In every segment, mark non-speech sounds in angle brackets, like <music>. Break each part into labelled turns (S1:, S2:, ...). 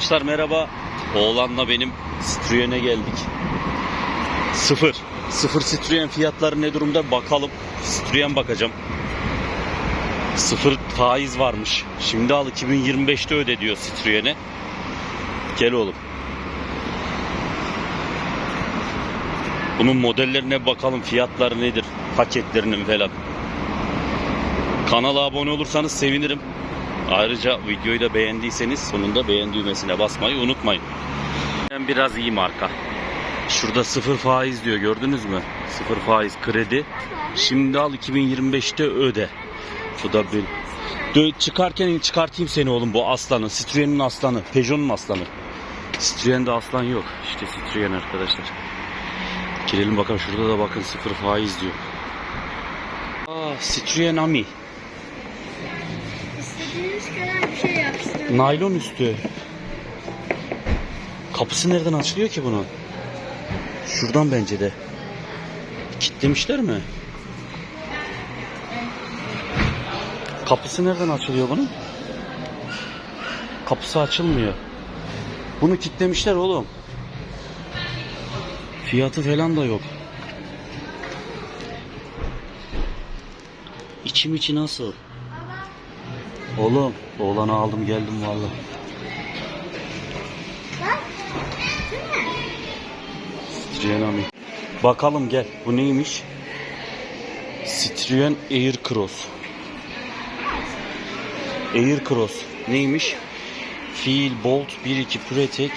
S1: Arkadaşlar merhaba. Oğlanla benim Citroen'e geldik. Sıfır. Sıfır Citroen fiyatları ne durumda bakalım. Citroen bakacağım. Sıfır faiz varmış. Şimdi al 2025'te öde diyor Citroen'e. Gel oğlum. Bunun modellerine bakalım fiyatları nedir. Paketlerinin falan. Kanala abone olursanız sevinirim. Ayrıca videoyu da beğendiyseniz sonunda beğen düğmesine basmayı unutmayın. Ben biraz iyi marka. Şurada sıfır faiz diyor gördünüz mü? Sıfır faiz kredi. Şimdi al 2025'te öde. Bu da bir... Dö- çıkarken çıkartayım seni oğlum bu aslanı. Citroen'in aslanı. Peugeot'un aslanı. Citroen'de aslan yok. İşte Citroen arkadaşlar. Girelim bakalım şurada da bakın sıfır faiz diyor. Aa, Citroen Ami. Naylon üstü. Kapısı nereden açılıyor ki bunun? Şuradan bence de. Kitlemişler mi? Kapısı nereden açılıyor bunun? Kapısı açılmıyor. Bunu kitlemişler oğlum. Fiyatı falan da yok. İçim içi nasıl? Oğlum, oğlanı aldım geldim vallahi.
S2: Bak. Değil mi?
S1: Citroen Ami. Bakalım gel. Bu neymiş? Citroen Aircross. Aircross neymiş? Fiil Bolt 1.2 Puretek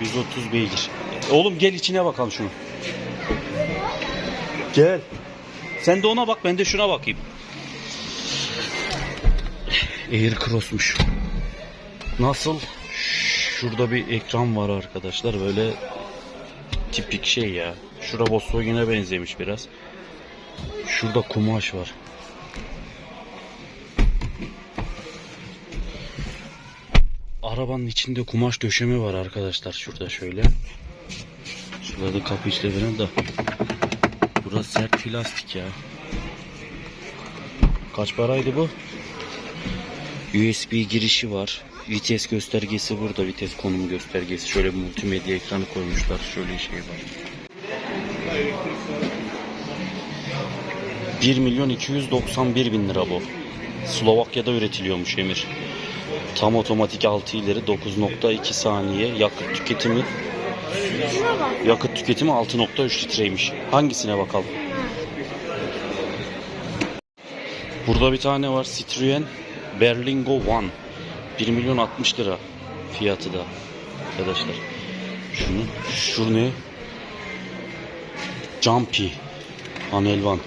S1: 130 beygir. Oğlum gel içine bakalım şunu. Gel. Sen de ona bak ben de şuna bakayım. Aircross'muş. Nasıl? Şurada bir ekran var arkadaşlar. Böyle tipik şey ya. Şura Volkswagen'e benzemiş biraz. Şurada kumaş var. Arabanın içinde kumaş döşeme var arkadaşlar. Şurada şöyle. Şurada da kapı falan da. Burası sert plastik ya. Kaç paraydı bu? USB girişi var. Vites göstergesi burada. Vites konum göstergesi. Şöyle bir multimedya ekranı koymuşlar. Şöyle şey var. 1 milyon 291 bin lira bu. Slovakya'da üretiliyormuş Emir. Tam otomatik 6 ileri 9.2 saniye yakıt tüketimi yakıt tüketimi 6.3 litreymiş. Hangisine bakalım? Burada bir tane var Citroen Berlingo One. 1 milyon 60 lira fiyatı da arkadaşlar. Şunu, şu ne? Jumpy Anelvan.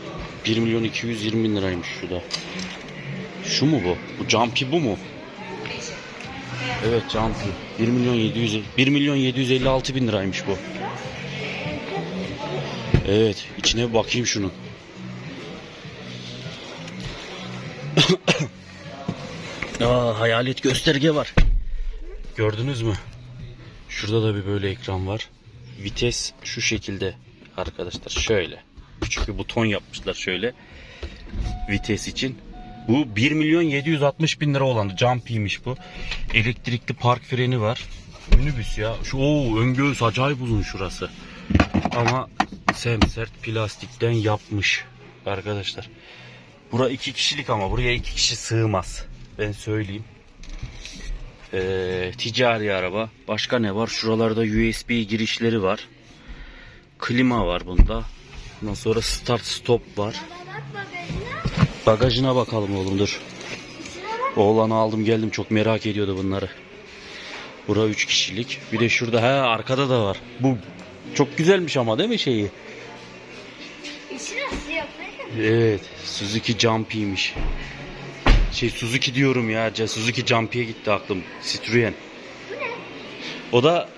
S1: 1 milyon 220 bin liraymış şu da. Şu mu bu? Bu Jumpy bu mu? Evet Jumpy. 1 milyon 700 1 milyon 756 bin liraymış bu. Evet, içine bakayım şunun. Aa, hayalet gösterge var. Gördünüz mü? Şurada da bir böyle ekran var. Vites şu şekilde arkadaşlar. Şöyle. Küçük bir buton yapmışlar şöyle. Vites için. Bu 1 milyon 760 bin lira olan Jumpy'ymiş bu. Elektrikli park freni var. Minibüs ya. Şu o ön göğüs acayip uzun şurası. Ama semsert plastikten yapmış arkadaşlar. Bura iki kişilik ama buraya iki kişi sığmaz. Ben söyleyeyim. Ee, ticari araba. Başka ne var? Şuralarda USB girişleri var. Klima var bunda. Ondan sonra start stop var.
S2: Bagajına.
S1: Bakalım oğlum dur. Oğlanı aldım geldim çok merak ediyordu bunları. Bura 3 kişilik. Bir de şurada he arkada da var. Bu çok güzelmiş ama değil mi şeyi? Evet, Suzuki Jumpy'ymiş. Şey Suzuki diyorum ya, Suzuki Jumpy'ye gitti aklım. Citroen. O da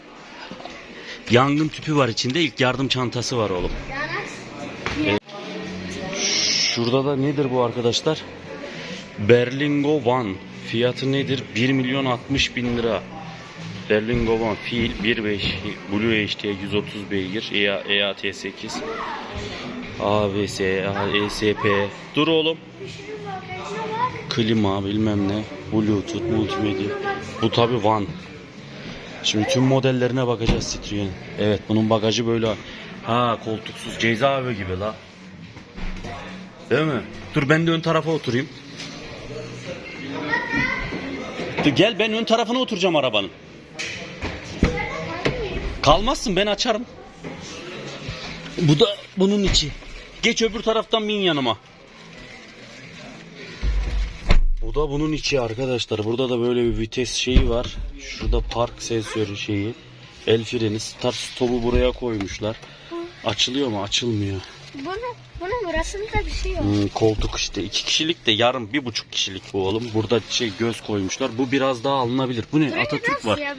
S1: yangın tüpü var içinde, ilk yardım çantası var oğlum. Şurada da nedir bu arkadaşlar? Berlingo One. Fiyatı nedir? 1 milyon 60 bin lira. Berlingo One Fiil 1.5 Blue HD 130 beygir E EA, EAT8 ABS ESP Dur oğlum
S2: bak.
S1: Klima bilmem ne Bluetooth multimedya Bu tabi One Şimdi tüm modellerine bakacağız Citroen. Evet bunun bagajı böyle. Ha koltuksuz cezaevi gibi la. Değil mi? Dur ben de ön tarafa oturayım. Dur gel ben ön tarafına oturacağım arabanın. Kalmazsın ben açarım. Bu da bunun içi. Geç öbür taraftan bin yanıma. Bu da bunun içi arkadaşlar. Burada da böyle bir vites şeyi var. Şurada park sensörü şeyi. El freni, start stopu buraya koymuşlar. Açılıyor mu? Açılmıyor.
S2: Bunun, bunun burasında bir şey yok.
S1: Hmm, koltuk işte. iki kişilik de yarım bir buçuk kişilik bu oğlum. Burada şey göz koymuşlar. Bu biraz daha alınabilir. Bu ne?
S2: Burayı
S1: Atatürk var.
S2: ya?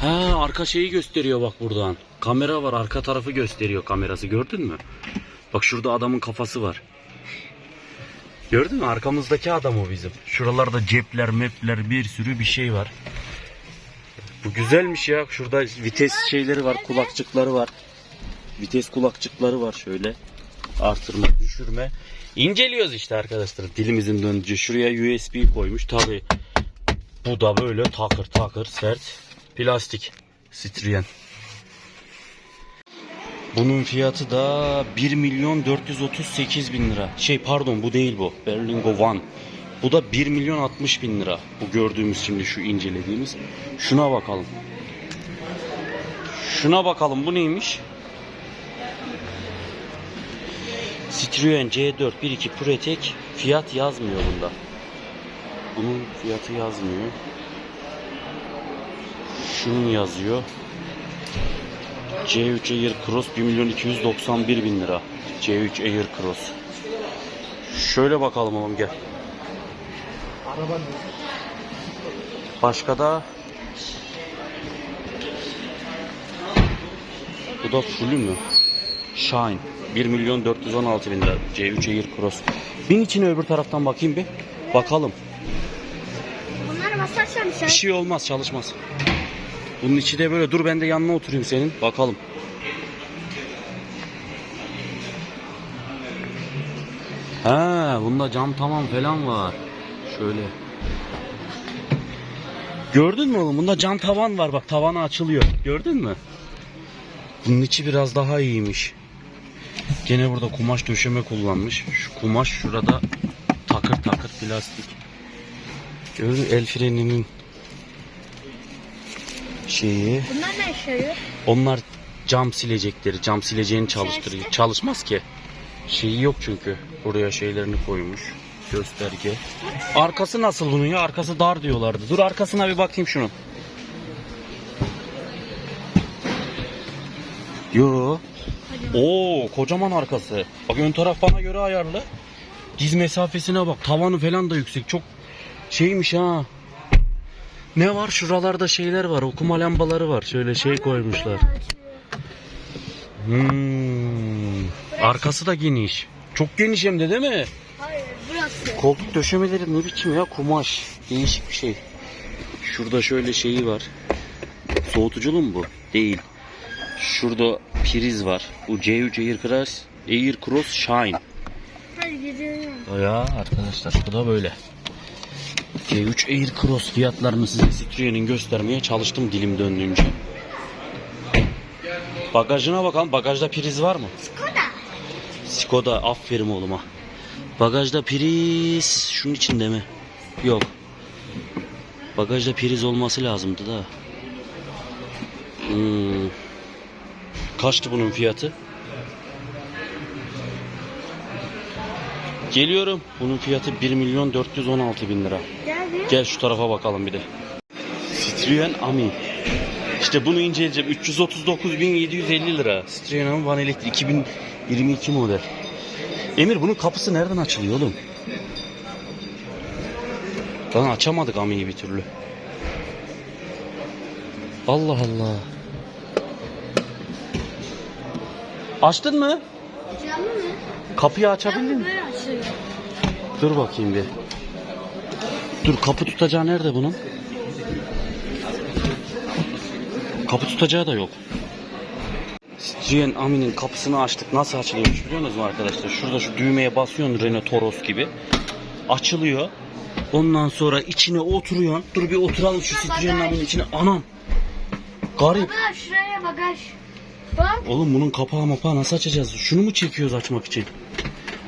S1: Ha arka şeyi gösteriyor bak buradan. Kamera var arka tarafı gösteriyor kamerası gördün mü? Bak şurada adamın kafası var. Gördün mü arkamızdaki adam o bizim. Şuralarda cepler mepler bir sürü bir şey var. Bu güzelmiş ya. Şurada vites şeyleri var kulakçıkları var. Vites kulakçıkları var şöyle. Artırma düşürme. İnceliyoruz işte arkadaşlar dilimizin döndüğü. Şuraya USB koymuş tabi. Bu da böyle takır takır sert plastik Citroen. Bunun fiyatı da 1 milyon 438 bin lira. Şey pardon bu değil bu. Berlingo One. Bu da 1 milyon 60 bin lira. Bu gördüğümüz şimdi şu incelediğimiz. Şuna bakalım. Şuna bakalım bu neymiş? Citroen C4 1.2 PureTech fiyat yazmıyor bunda. Bunun fiyatı yazmıyor. Şunun yazıyor. C3 Air Cross 1 milyon 291 bin lira. C3 Air Cross. Şöyle bakalım oğlum gel. Başka da Bu da fullü mü? Shine. 1 milyon 416 bin lira. C3 Air Cross. Bin içine öbür taraftan bakayım bir. Bakalım.
S2: Bunları basarsam sen...
S1: Bir şey olmaz çalışmaz. Bunun içi de böyle dur ben de yanına oturayım senin. Bakalım. Ha, bunda cam tamam falan var. Şöyle. Gördün mü oğlum? Bunda cam tavan var. Bak tavanı açılıyor. Gördün mü? Bunun içi biraz daha iyiymiş. Gene burada kumaş döşeme kullanmış. Şu kumaş şurada takır takır plastik. Gördün el freninin şeyi.
S2: Bunlar ne işe yarıyor?
S1: Onlar cam silecekleri. Cam sileceğini çalıştırıyor. Çalışmaz ki. Şeyi yok çünkü. Buraya şeylerini koymuş. Gösterge. Arkası nasıl bunun ya? Arkası dar diyorlardı. Dur arkasına bir bakayım şunun. Yo. Oo, kocaman arkası. Bak ön taraf bana göre ayarlı. Diz mesafesine bak. Tavanı falan da yüksek. Çok şeymiş ha. Ne var? Şuralarda şeyler var. Okuma lambaları var. Şöyle şey koymuşlar. Hmm. Arkası da geniş. Çok geniş hem de değil mi?
S2: Hayır burası.
S1: Koltuk döşemeleri ne biçim ya? Kumaş. Değişik bir şey. Şurada şöyle şeyi var. Soğutuculu mu bu? Değil. Şurada priz var. Bu C3 Air Cross, Air Cross Shine.
S2: Hadi gidelim.
S1: Ya arkadaşlar bu da böyle. C3 Air Cross fiyatlarını size Citroen'in göstermeye çalıştım dilim döndüğünce. Bagajına bakalım. Bagajda priz var mı?
S2: Skoda.
S1: Skoda aferin oğluma. Bagajda priz şunun içinde mi? Yok. Bagajda priz olması lazımdı da. Hmm. Kaçtı bunun fiyatı? Geliyorum. Bunun fiyatı 1 milyon 416 bin lira.
S2: Gel bir.
S1: Gel şu tarafa bakalım bir de. Citroen Ami. İşte bunu inceleyeceğim. 339.750 lira. Citroen Ami Van Electric 2022 model. Emir bunun kapısı nereden açılıyor oğlum? Lan açamadık Ami'yi bir türlü. Allah Allah. Açtın mı?
S2: Camı mı?
S1: Kapıyı açabildin mi? Dur bakayım bir. Dur kapı tutacağı nerede bunun? Kapı tutacağı da yok. Citroen Amin'in kapısını açtık. Nasıl açılıyormuş biliyor musunuz arkadaşlar? Şurada şu düğmeye basıyorsun Renault Toros gibi. Açılıyor. Ondan sonra içine oturuyorsun. Dur bir oturalım şu Citroen Amin'in içine. Anam. Garip.
S2: Baba şuraya bagaj. Bak.
S1: Oğlum bunun kapağı mapağı nasıl açacağız? Şunu mu çekiyoruz açmak için?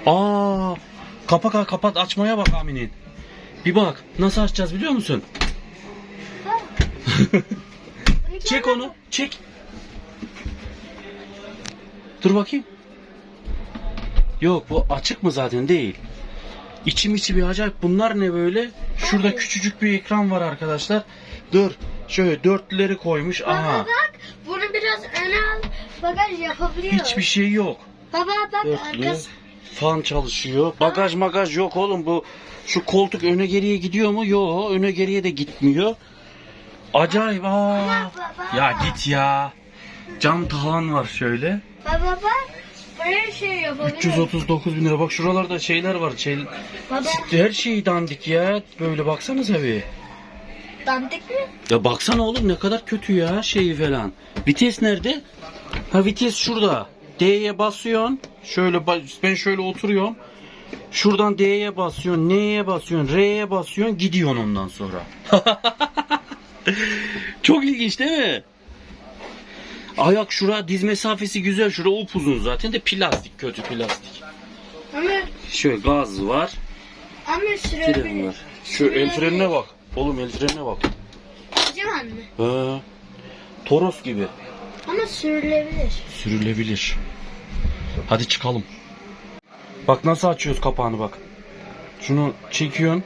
S1: Aa, kapak kapat açmaya bak Amin'in. Bir bak nasıl açacağız biliyor musun? <laughs> Çek onu çek. Dur bakayım. Yok bu açık mı zaten değil. İçim içi bir acayip. Bunlar ne böyle? Şurada küçücük bir ekran var arkadaşlar. Dur. Şöyle dörtlüleri koymuş. Aha.
S2: Bunu biraz öne al. Bagaj yapabiliyor.
S1: Hiçbir şey yok.
S2: Baba bak
S1: Dörtlü.
S2: arkası.
S1: Fan çalışıyor. Bagaj magaj yok oğlum bu. Şu koltuk öne geriye gidiyor mu? Yok öne geriye de gitmiyor. Acayip aa.
S2: baba.
S1: Ya git ya. Cam tavan var şöyle.
S2: Baba bak. Böyle şey yapabiliyor.
S1: 339 bin lira. Bak şuralarda şeyler var. Şey,
S2: Baba
S1: her şey dandik ya. Böyle baksanıza bir.
S2: Dandik mi?
S1: Ya baksana oğlum ne kadar kötü ya şeyi falan. Vites nerede? Ha vites şurada. D'ye basıyorsun. Şöyle ben şöyle oturuyorum. Şuradan D'ye basıyorsun, N'ye basıyorsun, R'ye basıyorsun, gidiyorsun ondan sonra. <laughs> Çok ilginç değil mi? Ayak şura diz mesafesi güzel. Şura upuzun zaten de plastik kötü plastik.
S2: Ama
S1: Şöyle gaz var,
S2: ama
S1: fren
S2: sürebilir.
S1: var. Şu el frenine bak. Oğlum el frenine bak.
S2: Kocaman mı?
S1: He. Toros gibi.
S2: Ama sürülebilir.
S1: Sürülebilir. Hadi çıkalım. Bak nasıl açıyoruz kapağını bak. Şunu çekiyorsun.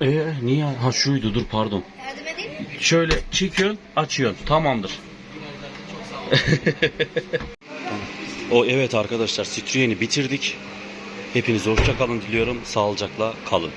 S1: Ee niye? Ha şuydu dur pardon.
S2: Yardım edeyim mi?
S1: Şöyle çekiyorsun açıyorsun. Tamamdır. <laughs> o evet arkadaşlar Citroen'i bitirdik. Hepinize hoşça kalın diliyorum. Sağlıcakla kalın.